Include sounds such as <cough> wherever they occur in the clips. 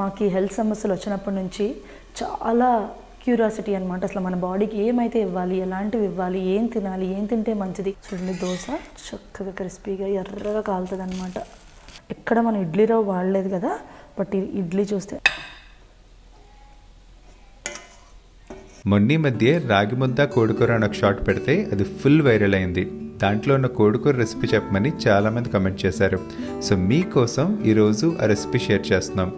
మాకు ఈ హెల్త్ సమస్యలు వచ్చినప్పటి నుంచి చాలా క్యూరియాసిటీ అనమాట అసలు మన బాడీకి ఏమైతే ఇవ్వాలి ఎలాంటివి ఇవ్వాలి ఏం తినాలి ఏం తింటే మంచిది? చూడండి దోశ చక్కగా క్రిస్పీగా ఎర్రగా కాలుతుంది అనమాట ఎక్కడ మనం ఇడ్లీ రవ్వ వాడలేదు కదా బట్ ఇడ్లీ చూస్తే మొన్నీ మధ్య రాగి ముద్ద కోడికూర అని ఒక షార్ట్ పెడితే అది ఫుల్ వైరల్ అయింది. దాంట్లో ఉన్న కోడికూర రెసిపీ చెప్పమని చాలామంది కమెంట్ చేశారు. సో మీకోసం ఈరోజు ఆ రెసిపీ షేర్ చేస్తున్నాం.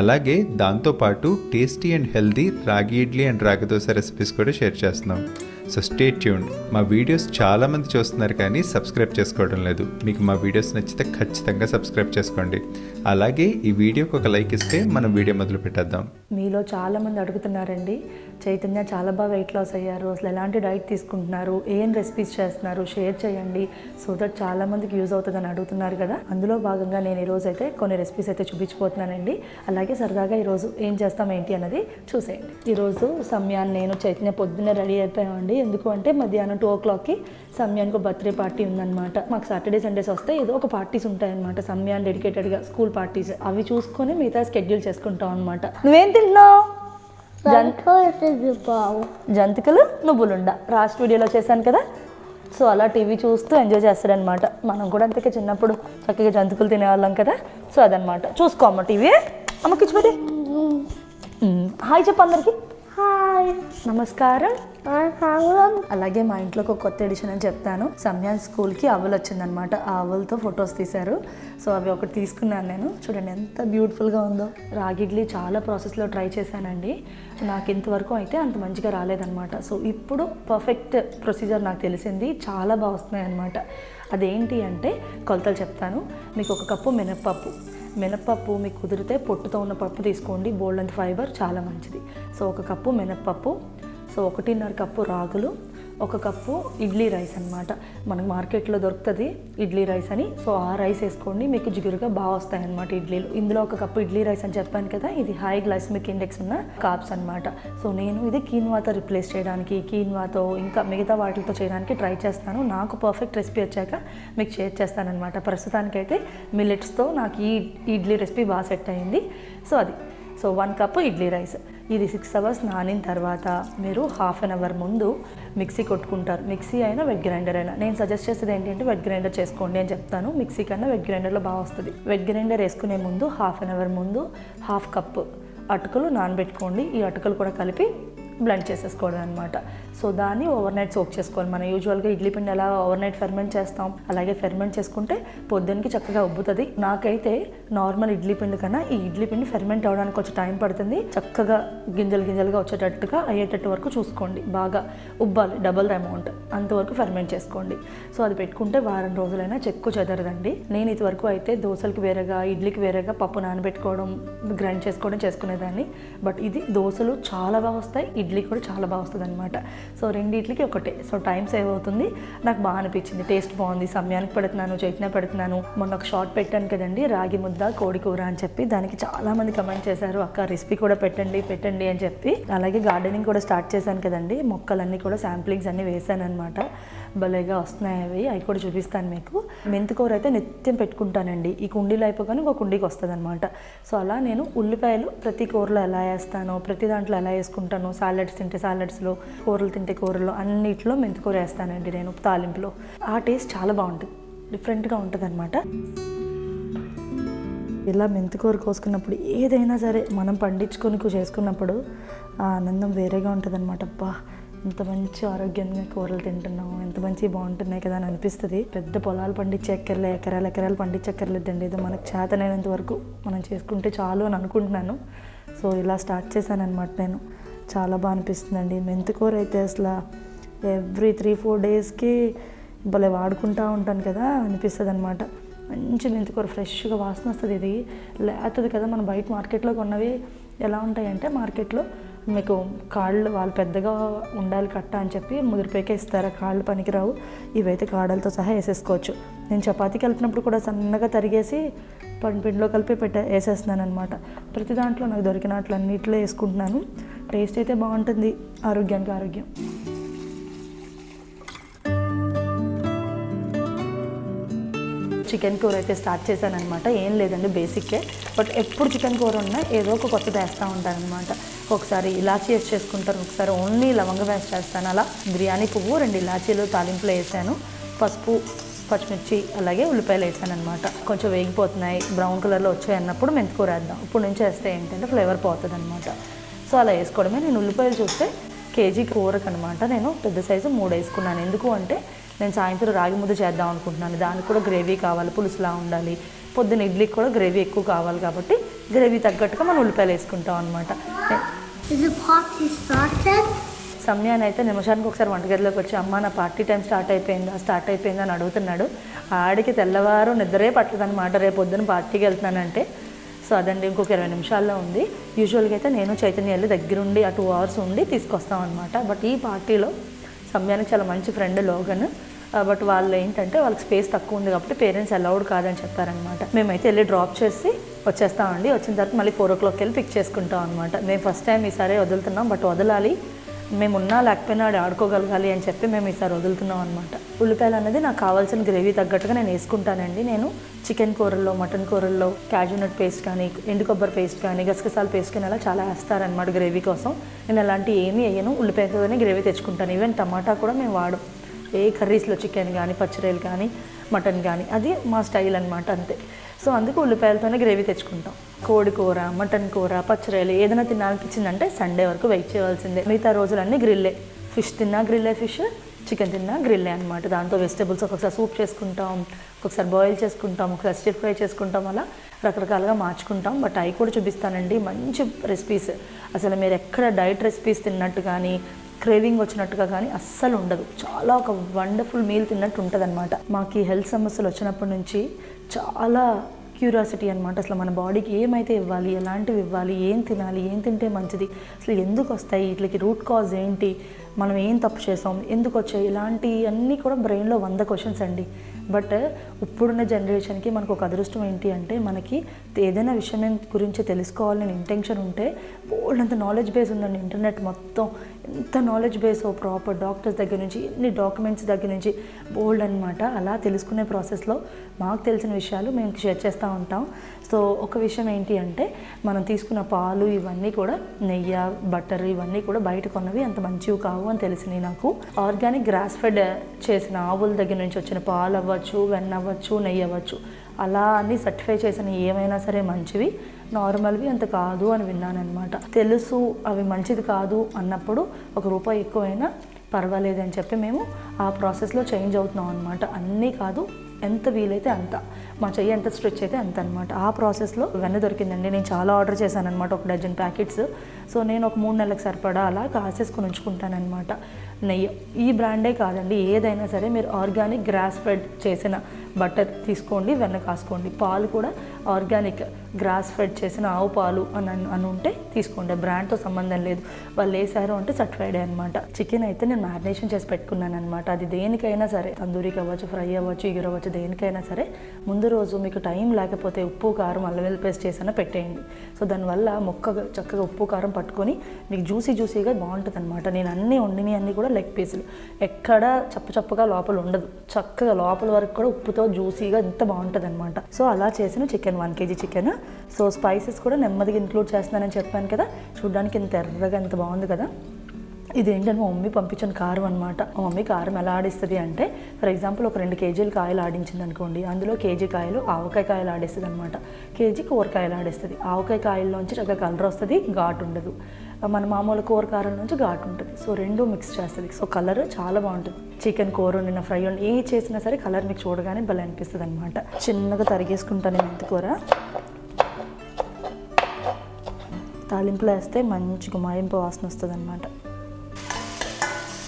అలాగే దాంతోపాటు టేస్టీ అండ్ హెల్దీ రాగి ఇడ్లీ అండ్ రాగి దోశ రెసిపీస్ కూడా షేర్ చేస్తున్నాం. సో స్టే ట్యూన్ మా వీడియోస్ చాలామంది చూస్తున్నారు కానీ సబ్స్క్రైబ్ చేసుకోవడం లేదు. మీకు మా వీడియోస్ నచ్చితే ఖచ్చితంగా సబ్స్క్రైబ్ చేసుకోండి. అలాగే ఈ వీడియోకి ఒక లైక్ ఇస్తే మనం వీడియో మొదలు పెట్టేద్దాం మీలో చాలామంది అడుగుతున్నారండి చైతన్య చాలా బాగా వెయిట్ లాస్ అయ్యారు. అసలు ఎలాంటి డైట్ తీసుకుంటున్నారు? ఏం రెసిపీస్ చేస్తున్నారు? షేర్ చేయండి. సో దట్ చాలామందికి యూజ్ అవుతుందని అడుగుతున్నారు కదా. అందులో భాగంగా నేను ఈరోజు అయితే కొన్ని రెసిపీస్ అయితే చూపించిపోతున్నానండి అలాగే సరదాగా ఈరోజు ఏం చేస్తాం ఏంటి అన్నది చూసేయండి. ఈరోజు సమయాన్ని నేను చైతన్య పొద్దున్నే రెడీ అయిపోయామండి. ఎందుకు అంటే మధ్యాహ్నం టూ ఓ క్లాక్కి సమయానికి బర్త్డే పార్టీ ఉందన్నమాట. మాకు సాటర్డే సండేస్ వస్తే ఏదో ఒక పార్టీస్ ఉంటాయన్నమాట. సమయాన్ని డెడికేటెడ్గా స్కూల్ పార్టీస్ అవి చూసుకొని మిగతా స్కెడ్యూల్ చేసుకుంటాం అనమాట నువ్వేం తింటున్నావు? జంతికలు నువ్వులుండ. లాస్ట్ వీడియోలో చేశాను కదా? సో అలా టీవీ చూస్తూ ఎంజాయ్ చేస్తాడనమాట మనం కూడా అంతకే చిన్నప్పుడు చక్కగా జంతికలు తినేవాళ్ళం కదా? సో అదనమాట చూసుకో అమ్మ టీవీ. అమ్మకి ఇచ్చిపోతే హాయ్ చెప్పు అందరికి. హాయ్. నమస్కారం. అలాగే మా ఇంట్లోకి ఒక కొత్త ఎడిషన్ అని చెప్తాను. సమయాన్ స్కూల్కి అవల్ వచ్చిందనమాట ఆ అవల్తో ఫొటోస్ తీశారు. సో అవి ఒకటి తీసుకున్నాను నేను. చూడండి ఎంత బ్యూటిఫుల్గా ఉందో. రాగి ఇడ్లీ చాలా ప్రాసెస్లో ట్రై చేశానండి. నాకు ఇంతవరకు అయితే అంత మంచిగా రాలేదనమాట సో ఇప్పుడు పర్ఫెక్ట్ ప్రొసీజర్ నాకు తెలిసింది. చాలా బాగా వస్తున్నాయి అనమాట అదేంటి అంటే కొలతలు చెప్తాను. మీకు ఒక కప్పు మినప్పప్పు. మినప్పప్పు మీకు కుదిరితే పొట్టుతో ఉన్న పప్పు తీసుకోండి. బోల్డ్ అండ్ ఫైబర్ చాలా మంచిది. సో ఒక కప్పు మినప్పప్పు సో ఒకటిన్నర కప్పు రాగులు ఒక కప్పు ఇడ్లీ రైస్ అన్నమాట. మనకు మార్కెట్లో దొరుకుతుంది ఇడ్లీ రైస్ అని. సో ఆ రైస్ వేసుకోండి. మీకు జిగురుగా బాగా వస్తాయన్నమాట ఇడ్లీలు. ఇందులో ఒక కప్పు ఇడ్లీ రైస్ అని చెప్పాను కదా ఇది హై గ్లైసమిక్ ఇండెక్స్ ఉన్న కాప్స్ అనమాట సో నేను ఇది కీన్వాతో రిప్లేస్ చేయడానికి కీన్వాతో ఇంకా మిగతా వాటితో చేయడానికి ట్రై చేస్తాను. నాకు పర్ఫెక్ట్ రెసిపీ వచ్చాక మీకు షేర్ చేస్తానమాట ప్రస్తుతానికైతే మిల్లెట్స్తో నాకు ఈ ఇడ్లీ రెసిపీ బాగా సెట్ అయింది. సో అది. So one cup idli rice. ఇది సిక్స్ అవర్స్ నానిన తర్వాత మీరు హాఫ్ అన్ అవర్ ముందు మిక్సీ కొట్టుకుంటారు. మిక్సీ అయినా వెట్ గ్రైండర్ అయినా. నేను సజెస్ట్ చేసేది ఏంటంటే వెట్ గ్రైండర్ చేసుకోండి అని చెప్తాను. మిక్సీ కన్నా వెట్ గ్రైండర్లో బాగా వస్తుంది. వెట్ గ్రైండర్ వేసుకునే ముందు హాఫ్ అన్ అవర్ ముందు హాఫ్ కప్ అటుకలు నానబెట్టుకోండి. ఈ అటుకలు కూడా కలిపి బ్లెండ్ చేసేసుకోవడం అనమాట సో దాన్ని ఓవర్ నైట్ సోక్ చేసుకోవాలి. మనం యూజువల్గా ఇడ్లీ పిండి ఎలా ఓవర్ నైట్ ఫెర్మెంట్ చేస్తాం అలాగే ఫెర్మెంట్ చేసుకుంటే పొద్దున్నకి చక్కగా ఉబ్బుతుంది. నాకైతే నార్మల్ ఇడ్లీ పిండి కన్నా ఈ ఇడ్లీ పిండి ఫెర్మెంట్ అవ్వడానికి కొంచెం టైం పడుతుంది. చక్కగా గింజలు గింజలుగా వచ్చేటట్టుగా అయ్యేటట్టు వరకు చూసుకోండి. బాగా ఉబ్బాలి డబల్ అమౌంట్ అంతవరకు ఫెర్మెంట్ చేసుకోండి. సో అది పెట్టుకుంటే వారం రోజులైనా చెక్కు చెదరదండి. నేను ఇదివరకు అయితే దోశలకి వేరేగా ఇడ్లీకి వేరేగా పప్పు నానబెట్టుకోవడం గ్రైండ్ చేసుకోవడం చేసుకునేదాన్ని. బట్ ఇది దోశలు చాలా బాగా వస్తాయి ఇడ్లీ కూడా చాలా బాగా వస్తుంది అనమాట సో రెండిట్లకి ఒకటే. సో టైం సేవ్ అవుతుంది. నాకు బాగా అనిపించింది. టేస్ట్ బాగుంది. సమయానికి పెడుతున్నాను చైతన్య పెడుతున్నాను. మొన్న ఒక షార్ట్ పెట్టాను కదండి రాగి ముద్ద కోడి కూర అని చెప్పి. దానికి చాలామంది కమెంట్ చేశారు అక్క రెసిపీ కూడా పెట్టండి పెట్టండి అని చెప్పి. అలాగే గార్డెనింగ్ కూడా స్టార్ట్ చేశాను కదండి. మొక్కలన్నీ కూడా శాంప్లింగ్స్ అన్నీ వేసాను అనమాట భలేగా వస్తున్నాయి అవి. అవి కూడా చూపిస్తాను మీకు. మెంతికూర అయితే నిత్యం పెట్టుకుంటానండి. ఈ కుండీలో అయిపోగానే ఇంకో కుండీకి వస్తుంది అనమాట సో అలా నేను ఉల్లిపాయలు ప్రతి కూరలో ఎలా వేస్తాను ప్రతి దాంట్లో ఎలా వేసుకుంటాను సాలడ్స్ తింటే సాలడ్స్లో కూరలు తింటే కూరలో అన్నిట్లో మెంతికూర వేస్తానండి నేను తాలింపులో. ఆ టేస్ట్ చాలా బాగుంటుంది. డిఫరెంట్గా ఉంటుంది అనమాట ఇలా మెంతికూర కోసుకున్నప్పుడు ఏదైనా సరే మనం పండించుకొని చేసుకున్నప్పుడు ఆ ఆనందం వేరేగా ఉంటుంది అనమాట అబ్బా! ఇంత మంచి ఆరోగ్యంగా కూరలు తింటున్నాం ఎంత మంచి బాగుంటున్నాయి కదా అని అనిపిస్తుంది. పెద్ద పొలాలు పండించే ఎక్కర్లే ఎకరాలు ఎకరాలు పండించక్కర్లేదండి. ఏదో మనకు చేతనైనంత వరకు మనం చేసుకుంటే చాలు అని అనుకుంటున్నాను. సో ఇలా స్టార్ట్ చేశాను అనమాట నేను. చాలా బాగా అనిపిస్తుందండి. మెంతికూర అయితే అసలు ఎవ్రీ త్రీ ఫోర్ డేస్కి భలే వాడుకుంటూ ఉంటాను కదా అనిపిస్తుంది అనమాట మంచి మెంతికూర ఫ్రెష్గా వాసన వస్తుంది ఇది. లేతది కదా మనం బయట మార్కెట్లో కొన్నవి. ఎలా ఉంటాయంటే మార్కెట్లో మీకు కాళ్ళు వాళ్ళు పెద్దగా ఉండాలి కట్ట అని చెప్పి ముదిరిపోయాక ఇస్తారు. కాళ్ళు పనికిరావు. ఇవైతే కాడలతో సహా వేసేసుకోవచ్చు. నేను చపాతీ కలిపినప్పుడు కూడా సన్నగా తరిగేసి పం- పిండిలో కలిపి పెట్టే వేసేస్తున్నాను అనమాట ప్రతి దాంట్లో నాకు దొరికిన అట్లా అన్నిట్లో వేసుకుంటున్నాను. టేస్ట్ అయితే బాగుంటుంది. ఆరోగ్యానికి ఆరోగ్యం. చికెన్ కూర అయితే స్టార్ట్ చేశాను అనమాట ఏం లేదండి బేసిక్కే బట్ ఎప్పుడు చికెన్ కూర ఉన్నా ఏదో ఒక కొత్తది వేస్తూ ఉంటాను అనమాట ఒకసారి ఇలాచీ వేసి చేసుకుంటాను. ఒకసారి ఓన్లీ లవంగ వేసి చేస్తాను. అలా బిర్యానీ పువ్వు రెండు ఇలాచీలు తాలింపులో వేసాను. పసుపు పచ్చిమిర్చి అలాగే ఉల్లిపాయలు వేసాను అనమాట కొంచెం వేగిపోతున్నాయి. బ్రౌన్ కలర్లో వచ్చాయి అన్నప్పుడు మెంతికూర వేద్దాం. ఇప్పుడు నుంచి వేస్తే ఏంటంటే ఫ్లేవర్ పోతుంది అనమాట సో అలా వేసుకోవడమే. నేను ఉల్లిపాయలు చూస్తే కేజీ కూరకు అనమాట నేను పెద్ద సైజు మూడు వేసుకున్నాను. ఎందుకు అంటే నేను సాయంత్రం రాగి ముద్ద చేద్దాం అనుకుంటున్నాను. దానికి కూడా గ్రేవీ కావాలి పులుసులా ఉండాలి. పొద్దున్న ఇడ్లీకి కూడా గ్రేవీ ఎక్కువ కావాలి కాబట్టి గ్రేవీ తగ్గట్టుగా మనం ఉల్లిపాయలు వేసుకుంటాం అనమాట? సమయాన్ని అయితే నిమిషానికి ఒకసారి వంటగదిలోకి వచ్చి అమ్మ నా పార్టీ టైం స్టార్ట్ అయిపోయిందా స్టార్ట్ అయిపోయిందా అని అడుగుతున్నాడు. ఆడికి తెల్లవారు నిద్రే పట్టదనమాట రేపు పొద్దున్న పార్టీకి వెళ్తున్నానంటే. సో అదండి ఇంకొక ఇరవై నిమిషాల్లో ఉంది. యూజువల్గా అయితే నేను చైతన్య వెళ్ళి దగ్గరుండి ఆ టూ అవర్స్ ఉండి తీసుకొస్తాం అనమాట బట్ ఈ పార్టీలో సమయానికి చాలా మంచి ఫ్రెండ్ లోగన్. బట్ వాళ్ళు ఏంటంటే వాళ్ళకి స్పేస్ తక్కువ ఉంది కాబట్టి పేరెంట్స్ అలౌడ్ కాదని చెప్పారనమాట మేమైతే వెళ్ళి డ్రాప్ చేసి వచ్చేస్తామండి. వచ్చిన తర్వాత మళ్ళీ ఫోర్ ఓ క్లాక్కి వెళ్ళి పిక్ చేసుకుంటాం అనమాట మేము ఫస్ట్ టైం ఈసారి వదులుతున్నాం బట్ వదలాలి. మేము ఉన్నా లేకపోయినా ఆడుకోగలగాలి అని చెప్పి మేము ఈసారి వదులుతున్నాం అనమాట ఉల్లిపాయలు అనేది నాకు కావాల్సిన గ్రేవీ తగ్గట్టుగా నేను వేసుకుంటానండి. నేను చికెన్ కూరల్లో మటన్ కూరల్లో క్యాజూనట్ పేస్ట్ కానీ ఎండు కొబ్బరి పేస్ట్ కానీ గసగసాల పేస్ట్ కానీ అలా చాలా వేస్తారనమాట గ్రేవీ కోసం. నేను అలాంటి ఏమీ వేయను. ఉల్లిపాయతోనే గ్రేవీ తెచ్చుకుంటాను. ఈవెన్ టమాటా కూడా మేము వాడం ఏ కర్రీస్లో చికెన్ కానీ పచ్చిరేలు కానీ మటన్ కానీ అది మా స్టైల్ అనమాట అంతే. సో అందుకు ఉల్లిపాయలతోనే గ్రేవీ తెచ్చుకుంటాం. కోడి కూర మటన్ కూర పచ్చరాయలు ఏదైనా తినాలనిపించిందంటే సండే వరకు వెయిట్ చేయవలసిందే మిగతా రోజులన్నీ గ్రిల్లే. ఫిష్ తిన్నా గ్రిల్లే ఫిష్ చికెన్ తిన్నా గ్రిల్లే అనమాట దాంతో వెజిటేబుల్స్ ఒక్కొక్కసారి సూప్ చేసుకుంటాం ఒక్కొక్కసారి బాయిల్ చేసుకుంటాం ఒకసారి స్టిర్ ఫ్రై చేసుకుంటాం అలా రకరకాలుగా మార్చుకుంటాం. బట్ అవి కూడా చూపిస్తానండి. మంచి రెసిపీస్ అసలు మీరు ఎక్కడ డైట్ రెసిపీస్ తిన్నట్టు కానీ క్రేవింగ్ వచ్చినట్టుగా కానీ అస్సలు ఉండదు. చాలా ఒక వండర్ఫుల్ మీల్ తిన్నట్టు ఉంటుంది అనమాట మాకు హెల్త్ సమస్యలు వచ్చినప్పటి నుంచి చాలా క్యూరియాసిటీ అనమాట అసలు మన బాడీకి ఏమైతే ఇవ్వాలి ఎలాంటివి ఇవ్వాలి ఏం తినాలి ఏం తింటే మంచిది అసలు ఎందుకు వస్తాయి వీటికి రూట్ కాజ్ ఏంటి మనం ఏం తప్పు చేసాం ఎందుకు వచ్చాయి ఇలాంటి అన్నీ కూడా బ్రెయిన్లో వంద క్వశ్చన్స్ అండి. బట్ ఇప్పుడున్న జనరేషన్కి మనకు ఒక అదృష్టం ఏంటి అంటే మనకి ఏదైనా విషయం గురించి తెలుసుకోవాలని ఇంటెన్షన్ ఉంటే బోల్డ్ అంత నాలెడ్జ్ బేస్ ఉందండి ఇంటర్నెట్ మొత్తం. ఎంత నాలెడ్జ్ బేస్ ప్రాపర్ డాక్టర్స్ దగ్గర నుంచి ఎన్ని డాక్యుమెంట్స్ దగ్గర నుంచి బోల్డ్ అనమాట అలా తెలుసుకునే ప్రాసెస్లో మాకు తెలిసిన విషయాలు మేము షేర్ చేస్తూ ఉంటాం. సో ఒక విషయం ఏంటి అంటే మనం తీసుకున్న పాలు ఇవన్నీ కూడా నెయ్యి బటర్ ఇవన్నీ కూడా బయట కొన్నవి అంత మంచివి కావు అని తెలిసినాయి నాకు. ఆర్గానిక్ గ్రాస్ ఫెడ్ చేసిన ఆవుల దగ్గర నుంచి వచ్చిన పాలు అవ్వచ్చు వెన్న అవ్వచ్చు నెయ్యి అవ్వచ్చు అలా అన్ని సర్టిఫై చేసిన ఏమైనా సరే మంచివి. నార్మల్వి అంత కాదు అని విన్నాను అనమాట తెలుసు అవి మంచిది కాదు అన్నప్పుడు ఒక రూపాయి ఎక్కువైనా పర్వాలేదు అని చెప్పి మేము ఆ ప్రాసెస్లో చేంజ్ అవుతున్నాం అనమాట అన్నీ కాదు ఎంత వీలైతే అంత. మా చెయ్యి ఎంత స్ట్రెచ్ అయితే అంత అనమాట ఆ ప్రాసెస్లో వెన్న దొరికిందండి. నేను చాలా ఆర్డర్ చేశాను అనమాట ఒక డజన్ ప్యాకెట్స్. సో నేను ఒక మూడు నెలలకు సరిపడా అలా కాసేసుకొని ఉంచుకుంటానమాట నెయ్యి ఈ బ్రాండే కాదండి. ఏదైనా సరే మీరు ఆర్గానిక్ గ్రాస్ ఫెడ్ చేసిన బట్టర్ తీసుకోండి వెన్న కాసుకోండి. పాలు కూడా ఆర్గానిక్ గ్రాస్ ఫెడ్ చేసిన ఆవు పాలు అని అని ఉంటే తీసుకోండి. బ్రాండ్తో సంబంధం లేదు. వాళ్ళు వేసారు అంటే సర్టిఫైడే అనమాట చికెన్ అయితే నేను మ్యారినేషన్ చేసి పెట్టుకున్నాను అనమాట అది దేనికైనా సరే తందూరికి అవ్వచ్చు ఫ్రై అవ్వచ్చు ఎగురు అవ్వచ్చు దేనికైనా సరే ముందు రోజు మీకు టైం లేకపోతే ఉప్పు కారం అల్లం పేస్ట్ చేసినా పెట్టేయండి. సో దానివల్ల మొక్క చక్కగా ఉప్పు కారం పట్టుకొని మీకు జ్యూసీ జ్యూసీగా బాగుంటుంది అనమాట నేను అన్నీ వండినవి అన్నీ కూడా లెగ్ పీసులు. ఎక్కడ చప్పు చప్పుగా లోపల ఉండదు. చక్కగా లోపల వరకు కూడా ఉప్పుతో జ్యూసీగా ఎంత బాగుంటుంది అనమాట సో అలా చేసిన chicken one KG chicken so spices కూడా నెమ్మదిగా ఇంక్లూడ్ చేస్తున్నానని చెప్పాను కదా. చూడడానికి ఇంత ఎర్రగా ఎంత బాగుంది కదా. ఇదేంటంటే మా మమ్మీ పంపించిన కారం అనమాట మా మమ్మీ కారం ఎలా ఆడిస్తుంది అంటే ఫర్ ఎగ్జాంపుల్ ఒక రెండు కేజీలు కాయలు ఆడించింది అనుకోండి అందులో కేజీ కాయలు ఆవకాయ కాయలు ఆడేస్తుంది అనమాట కేజీ కూరకాయలు ఆడేస్తుంది. ఆవకాయ కాయల్లోంచి చక్కగా కలర్ వస్తుంది ఘాటు ఉండదు. మన మామూలు కూర కారం నుంచి ఘాటు ఉంటుంది. సో రెండు మిక్స్ చేస్తుంది. సో కలర్ చాలా బాగుంటుంది. చికెన్ కూర వండిన ఫ్రై వండి ఏ చేసినా సరే కలర్ మీకు చూడగానే భలే అనిపిస్తుంది అనమాట చిన్నగా తరిగేసుకుంటాను మెంతి కూర. తాలింపులో వేస్తే మంచి గుమాయింపు వాసన వస్తుంది అనమాట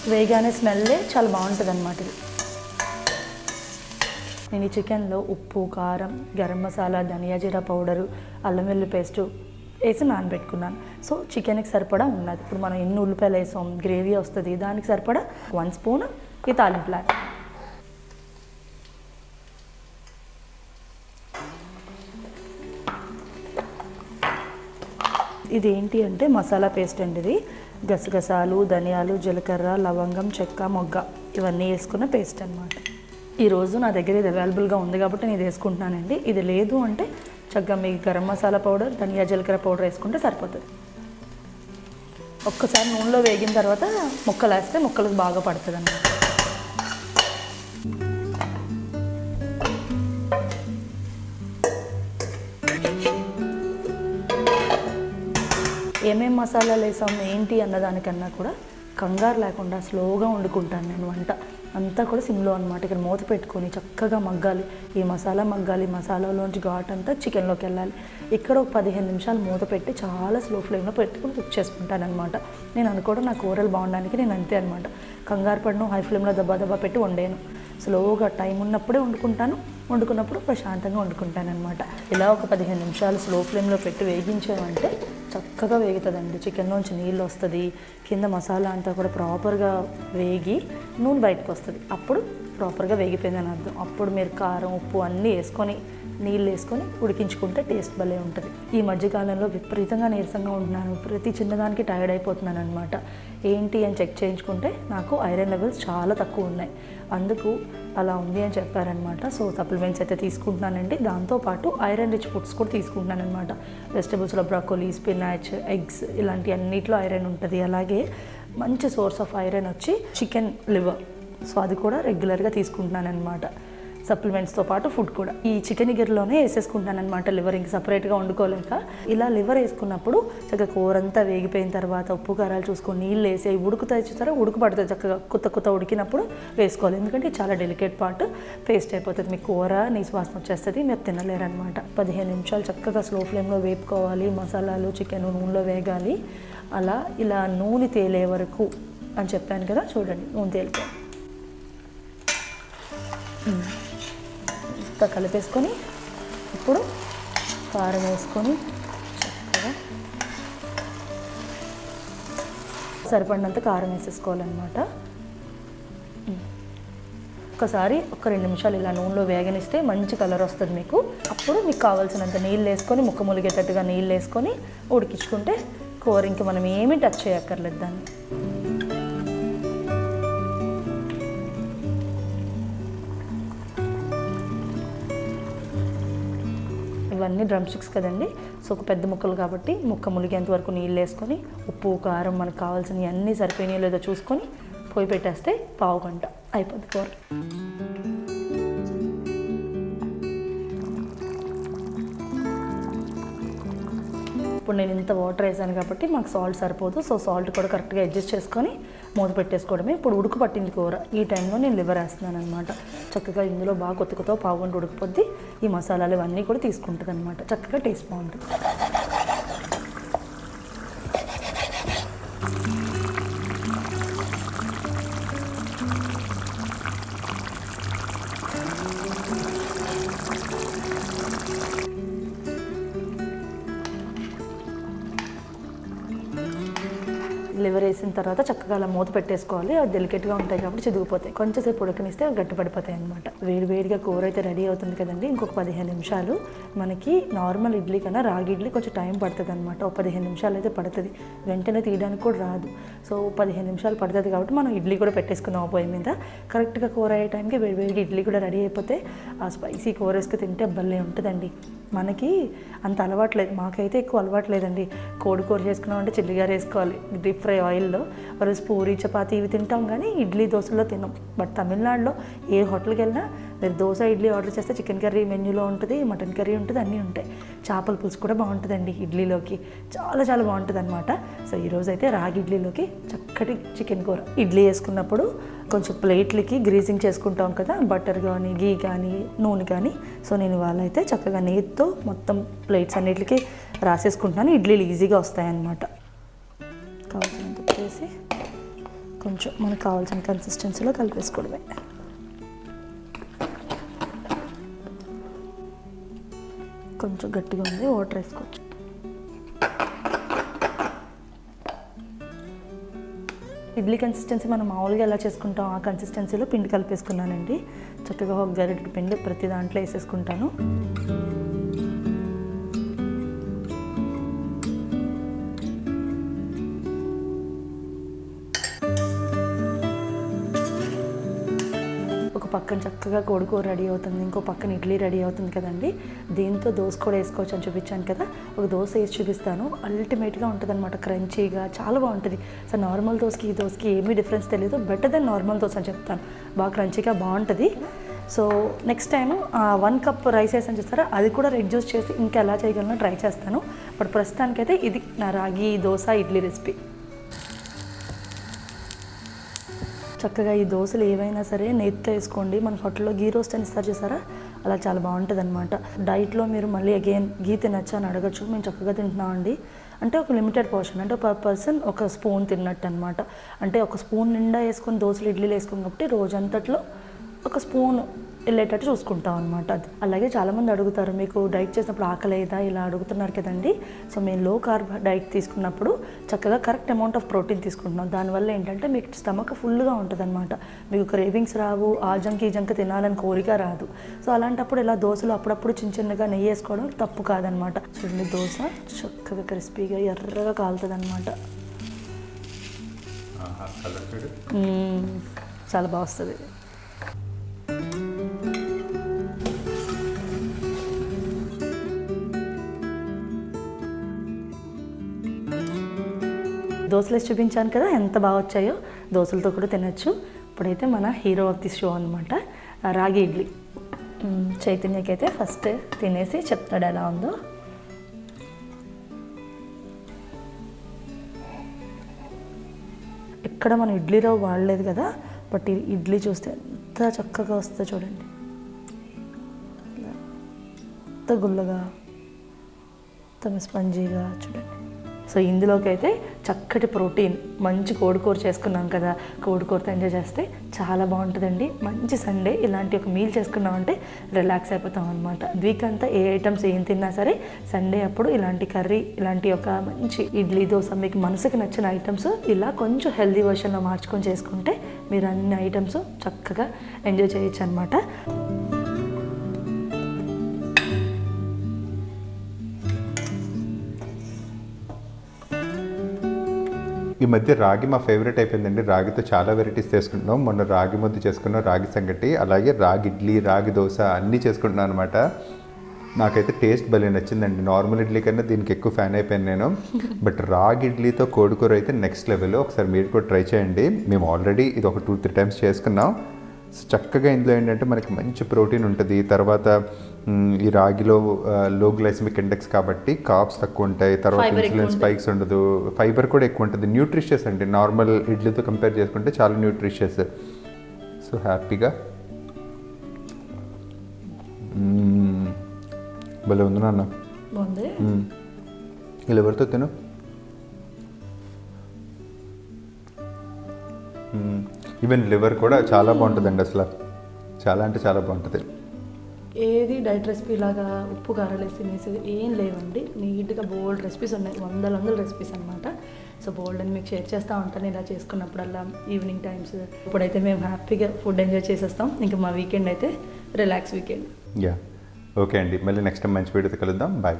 వేగానే స్మెల్లే చాలా బాగుంటుంది అనమాట ఇది. నేను ఈ చికెన్లో ఉప్పు కారం గరం మసాలా ధనియా జీరా పౌడరు అల్లం వెల్లుల్లి పేస్టు వేసి నానబెట్టుకున్నాను. సో చికెన్కి సరిపడా ఉన్నది. ఇప్పుడు మనం ఎన్ని ఉల్లిపాయలు వేసాం గ్రేవీ వస్తుంది దానికి సరిపడా వన్ స్పూన్ ఈ తాలింపులా ఇది ఏంటి అంటే మసాలా పేస్ట్ అండి ఇది. గసగసాలు ధనియాలు జీలకర్ర లవంగం చెక్క మొగ్గ ఇవన్నీ వేసుకున్న పేస్ట్ అన్నమాట. ఈరోజు నా దగ్గర ఇది అవైలబుల్గా ఉంది కాబట్టి నేను ఇది వేసుకుంటున్నానండి. ఇది లేదు అంటే చక్కగా మీ గరం మసాలా పౌడర్ ధనియా జీలకర్ర పౌడర్ వేసుకుంటే సరిపోతుంది. ఒక్కసారి నూనెలో వేగిన తర్వాత ముక్కలు వేస్తే ముక్కలకు బాగా పడుతుంది అన్నమాట మసాలాలు వేసాం ఏంటి అన్నదానికన్నా కూడా కంగారు లేకుండా స్లోగా వండుకుంటాను నేను వంట. అంతా కూడా సిమ్లో అనమాట ఇక్కడ మూత పెట్టుకొని చక్కగా మగ్గాలి. ఈ మసాలా మగ్గాలి మసాలాలోంచి ఘాట్ అంతా చికెన్లోకి వెళ్ళాలి. ఇక్కడ ఒక పదిహేను నిమిషాలు మూత పెట్టి చాలా స్లో ఫ్లేమ్లో పెట్టుకుని కుక్ చేసుకుంటాను అనమాట నేను అనుకోవడం నా కూరలు బాగుండడానికి నేను అంతే అనమాట కంగారు పడను హై ఫ్లేమ్లో దబ్బా దబ్బా పెట్టి వండాను. స్లోగా టైం ఉన్నప్పుడే వండుకుంటాను. వండుకున్నప్పుడు ప్రశాంతంగా వండుకుంటాను అనమాట ఇలా ఒక పదిహేను నిమిషాలు స్లో ఫ్లేమ్లో పెట్టి వేగించామంటే చక్కగా వేగుతుందండి. చికెన్లోంచి నీళ్ళు వస్తుంది కింద మసాలా అంతా కూడా ప్రాపర్గా వేగి నూనె బయటకు వస్తుంది. అప్పుడు ప్రాపర్గా వేగిపోయిందని అర్థం. అప్పుడు మీరు కారం ఉప్పు అన్నీ వేసుకొని నీళ్ళు వేసుకొని ఉడికించుకుంటే టేస్ట్ భలే ఉంటుంది. ఈ మధ్యకాలంలో విపరీతంగా నీరసంగా ఉంటున్నాను. ప్రతి చిన్నదానికి టైర్డ్ అయిపోతున్నాను అనమాట ఏంటి అని చెక్ చేయించుకుంటే నాకు ఐరన్ లెవెల్స్ చాలా తక్కువ ఉన్నాయి. అందుకు అలా ఉంది అని చెప్పారనమాట. సో సప్లిమెంట్స్ అయితే తీసుకుంటున్నానండి. దాంతోపాటు ఐరన్ రిచ్ ఫుడ్స్ కూడా తీసుకుంటున్నాను అనమాట వెజిటబుల్స్లో బ్రాకోలీ స్పినాచ్ ఎగ్స్ ఇలాంటి అన్నిట్లో ఐరన్ ఉంటుంది. అలాగే మంచి సోర్స్ ఆఫ్ ఐరన్ వచ్చి చికెన్ లివర్. సో అది కూడా రెగ్యులర్గా తీసుకుంటున్నాను అనమాట సప్లిమెంట్స్తో పాటు ఫుడ్ కూడా. ఈ చికెన్ గిర్లోనే వేసేసుకుంటాను అనమాట లివర్ ఇంక సపరేట్గా వండుకోలేక. ఇలా లివర్ వేసుకున్నప్పుడు చక్కగా కూర అంతా వేగిపోయిన తర్వాత ఉప్పు కారాలు చూసుకొని నీళ్ళు వేసి అవి ఉడుకుతాయి చూసారా? ఉడుకు చక్కగా కొత్త కొత్త ఉడికినప్పుడు వేసుకోవాలి. ఎందుకంటే చాలా డెలికేట్ పార్ట్ పేస్ట్ అయిపోతుంది. మీ కూర నీ వాసన వచ్చేస్తుంది మీరు తినలేరనమాట పదిహేను నిమిషాలు చక్కగా స్లో ఫ్లేమ్లో వేపుకోవాలి. మసాలాలు చికెన్ నూనెలో వేగాలి. అలా ఇలా నూనె తేలే వరకు అని చెప్పాను కదా చూడండి నూనె తేలిపోయి చక్కగా కలిపేసుకొని ఇప్పుడు కారం వేసుకొని చక్కగా సరిపడినంత కారం వేసేసుకోవాలన్నమాట. ఒకసారి ఒక రెండు నిమిషాలు ఇలా నూనెలో వేగనిస్తే మంచి కలర్ వస్తుంది మీకు. అప్పుడు మీకు కావాల్సినంత నీళ్ళు వేసుకొని ముక్క ములిగేటట్టుగా నీళ్ళు వేసుకొని ఉడికించుకుంటే కూర ఇంక మనం ఏమీ టచ్ చేయక్కర్లేదు దాన్ని. ఇవన్నీ డ్రమ్ స్టిక్స్ కదండి. సో ఒక పెద్ద ముక్కలు కాబట్టి ముక్క ములిగేంత వరకు నీళ్ళు వేసుకొని ఉప్పు కారం మనకు కావాల్సినవి అన్నీ సరిపోయినాయో లేదో చూసుకొని పోయి పెట్టేస్తే పావు గంట అయిపోద్ది కూర. ఇప్పుడు నేను ఇంత వాటర్ వేసాను కాబట్టి మాకు సాల్ట్ సరిపోదు. సో సాల్ట్ కూడా కరెక్ట్గా అడ్జస్ట్ చేసుకొని మూత పెట్టేసుకోవడమే. ఇప్పుడు ఉడుకు పట్టింది కూర. ఈ టైంలో నేను లివర్ వేస్తున్నాను అనమాట చక్కగా ఇందులో బాగా కొత్త కొత్త పావుగంట ఉడికిపోద్ది. ఈ మసాలాలు ఇవన్నీ కూడా తీసుకుంటుంది అనమాట చక్కగా టేస్ట్ బాగుంటుంది. లివర్ వేసిన తర్వాత చక్కగా అలా మూత పెట్టేసుకోవాలి. అవి డెలికేట్గా ఉంటాయి కాబట్టి చిదిగిపోతాయి. కొంచెంసేపు ఉడకనిస్తే అవి గట్టి పడిపోతాయి అనమాట వేడి వేడిగా కూర అయితే రెడీ అవుతుంది కదండి. ఇంకొక పదిహేను నిమిషాలు మనకి నార్మల్ ఇడ్లీ కన్నా రాగి ఇడ్లీ కొంచెం టైం పడుతుంది అనమాట ఒక పదిహేను నిమిషాలు అయితే పడుతుంది. వెంటనే తీయడానికి కూడా రాదు. సో పదిహేను నిమిషాలు పడుతుంది కాబట్టి మనం ఇడ్లీ కూడా పెట్టేసుకుందాం ఆ పొయ్యి మీద. కరెక్ట్గా కూర అయ్యే టైంకి వేడి వేడిగా ఇడ్లీ కూడా రెడీ అయిపోతే ఆ స్పైసీ కూర వేసుకు తింటే భలే ఉంటుందండి. మనకి అంత అలవాటు లేదు. మాకైతే ఎక్కువ అలవాటు లేదండి. కోడి కూర చేసుకున్నామంటే చిల్లిగారు వేసుకోవాలి. డీప్ ఫ్రై ఆయిల్లో రోజు పూరి చపాతీ ఇవి తింటాం కానీ ఇడ్లీ దోశలో తినం. బట్ తమిళనాడులో ఏ హోటల్కి వెళ్ళినా మీరు దోశ ఇడ్లీ ఆర్డర్ చేస్తే చికెన్ కర్రీ మెన్యూలో ఉంటుంది మటన్ కర్రీ ఉంటుంది అన్నీ ఉంటాయి. చేపల పులుసు కూడా బాగుంటుందండి ఇడ్లీలోకి. చాలా చాలా బాగుంటుంది అనమాట సో ఈరోజు అయితే రాగి ఇడ్లీలోకి చక్కటి చికెన్ కూర. ఇడ్లీ వేసుకున్నప్పుడు కొంచెం ప్లేట్లకి గ్రీజింగ్ చేసుకుంటాం కదా బటర్ కానీ గీ కానీ నూనె కానీ. సో నేను ఇవాళ అయితే చక్కగా నెయ్యితో మొత్తం ప్లేట్స్ అన్నిటికీ రాసేసుకుంటున్నాను. ఇడ్లీలు ఈజీగా వస్తాయన్నమాట. కావాల్సినంత వేసి కొంచెం మనకు కావాల్సిన కన్సిస్టెన్సీలో కలిపేసుకోవడమే. కొంచెం గట్టిగా ఉంది వాటర్ వేసుకోవచ్చు. ఇడ్లీ కన్సిస్టెన్సీ మనం మామూలుగా ఎలా చేసుకుంటాం ఆ కన్సిస్టెన్సీలో పిండి కలిపేసుకున్నానండి. చక్కగా ఒక గరిటె పిండి ప్రతి దాంట్లో వేసేసుకుంటాను. పక్కన చక్కగా కోడికూర రెడీ అవుతుంది ఇంకో పక్కన ఇడ్లీ రెడీ అవుతుంది కదండి. దీంతో దోశ కూడా వేసుకోవచ్చు అని చూపించాను కదా. ఒక దోశ వేసి చూపిస్తాను. అల్టిమేట్గా ఉంటుంది అనమాట క్రంచీగా చాలా బాగుంటుంది. సో నార్మల్ దోశకి ఈ దోశకి ఏమీ డిఫరెన్స్ తెలియదు బెటర్ దెన్ నార్మల్ దోశ అని చెప్తాను. బాగా క్రంచీగా బాగుంటుంది. So next time one cup rice వేసాను చూస్తారా అది కూడా రెడ్యూస్ చేసి ఇంకా ఎలా చేయగలనో ట్రై చేస్తాను. బట్ ప్రస్తుతానికైతే ఇది నా రాగి దోశ ఇడ్లీ రెసిపీ. చక్కగా ఈ దోశలు ఏవైనా సరే నెయ్యితో వేసుకోండి. మన హోటల్లో గీ రోస్ట్ అని ఇస్తారు చేశారా అలా చాలా బాగుంటుంది అనమాట డైట్లో మీరు మళ్ళీ అగైన్ గీ తినచ్చా అని అడగచ్చు. మేము చక్కగా తింటున్నామండి. అంటే ఒక లిమిటెడ్ పోర్షన్. అంటే పర్ పర్సన్ ఒక స్పూన్ తిన్నట్టు అనమాట అంటే ఒక స్పూన్ నిండా వేసుకొని దోశలు ఇడ్లీలు వేసుకోం కాబట్టి రోజంతట్లో ఒక స్పూన్ వెళ్ళేటట్టు చూసుకుంటాం అనమాట అది అలాగే చాలామంది అడుగుతారు మీకు డైట్ చేసినప్పుడు ఆకలి అయ్యేదా ఇలా అడుగుతున్నారు కదండి. సో మేము లో కార్బ్ డైట్ తీసుకున్నప్పుడు చక్కగా కరెక్ట్ అమౌంట్ ఆఫ్ ప్రోటీన్ తీసుకుంటున్నాం. దానివల్ల ఏంటంటే మీకు స్టమక్ ఫుల్గా ఉంటుంది అనమాట మీకు క్రేవింగ్స్ రావు ఆ జంక్ ఈ జంక్ తినాలని కోరిక రాదు. సో అలాంటప్పుడు ఇలా దోశలు అప్పుడప్పుడు చిన్న చిన్నగా నెయ్యి వేసుకోవడం తప్పు కాదనమాట చూడండి దోశ చక్కగా క్రిస్పీగా ఎర్రగా కాలుతుంది అనమాట చాలా బాగా వస్తుంది. దోశలు వేసి చూపించాను కదా ఎంత బాగా వచ్చాయో దోశలతో కూడా తినచ్చు. ఇప్పుడైతే మన హీరో ఆఫ్ ది షో అనమాట రాగి ఇడ్లీ. చైతన్యకైతే ఫస్ట్ తినేసి చెప్తాడు ఎలా ఉందో. ఎక్కడ మనం ఇడ్లీ రవ్వ వాడలేదు కదా బట్ ఇడ్లీ చూస్తే ఎంత చక్కగా వస్తుందో చూడండి. ఎంత గుల్లగా మొత్తం స్పంజీగా చూడండి. సో ఇందులోకి అయితే చక్కటి ప్రోటీన్ మంచి కోడికూర చేసుకున్నాం కదా. కోడికూరతో ఎంజాయ్ చేస్తే చాలా బాగుంటుందండి. మంచి సండే ఇలాంటి ఒక మీల్ చేసుకున్నామంటే రిలాక్స్ అయిపోతాం అనమాట వీక్ అంతా ఏ ఐటమ్స్ ఏం తిన్నా సరే సండే అప్పుడు ఇలాంటి కర్రీ ఇలాంటి ఒక మంచి ఇడ్లీ దోశ మీకు మనసుకి నచ్చిన ఐటమ్స్ ఇలా కొంచెం హెల్దీ వర్షన్లో మార్చుకొని చేసుకుంటే మీరు అన్ని ఐటమ్స్ చక్కగా ఎంజాయ్ చేయొచ్చు అనమాట ఈ మధ్య రాగి మా ఫేవరెట్ అయిపోయిందండి. రాగితో చాలా వెరైటీస్ చేసుకుంటున్నాం. మొన్న రాగి ముద్ద చేసుకున్నాం రాగి సంగటి అలాగే రాగి ఇడ్లీ రాగి దోశ అన్నీ చేసుకుంటున్నాను అనమాట నాకైతే టేస్ట్ భలే నచ్చిందండి. నార్మల్ ఇడ్లీ కన్నా దీనికి ఎక్కువ ఫ్యాన్ అయిపోయాను నేను. <laughs> బట్ రాగి ఇడ్లీతో కోడికూర అయితే నెక్స్ట్ లెవెల్ ఒకసారి మీరు కూడా ట్రై చేయండి. మేము ఆల్రెడీ ఇది ఒక టూ త్రీ టైమ్స్ చేసుకున్నాం. చక్కగా ఇందులో ఏంటంటే మనకి మంచి ప్రోటీన్ ఉంటుంది. తర్వాత ఈ రాగిలో లో గ్లైసమిక్ ఇండెక్స్ కాబట్టి కాప్స్ తక్కువ ఉంటాయి తర్వాత ఇన్సులిన్. స్పైక్స్ ఉండదు. ఫైబర్ కూడా ఎక్కువ ఉంటుంది. న్యూట్రిషియస్ అండి. నార్మల్ ఇడ్లీతో కంపేర్ చేసుకుంటే చాలా న్యూట్రిషియస్ సో హ్యాపీగా. భలే ఉంది నాన్న. ఇలా ఎవరితో తిను. ఈవెన్ లివర్ కూడా చాలా బాగుంటుందండి అసలు. చాలా అంటే చాలా బాగుంటుంది. ఏది డైట్ రెసిపీ లాగా ఉప్పు కారాలు వేసి ఏం లేవండి. నీట్గా బోల్డ్ రెసిపీస్ ఉన్నాయి. వందల వందల రెసిపీస్ అనమాట సో బోల్డ్ అని మీకు షేర్ చేస్తూ ఉంటాను ఇలా చేసుకున్నప్పుడల్లా ఈవినింగ్ టైమ్స్. ఇప్పుడైతే మేము హ్యాపీగా ఫుడ్ ఎంజాయ్ చేసేస్తాం. ఇంకా మా వీకెండ్ అయితే రిలాక్స్ వీకెండ్. యా. ఓకే అండి. మళ్ళీ నెక్స్ట్ టైం మంచి వీడియోతో కలుద్దాం. బాయ్.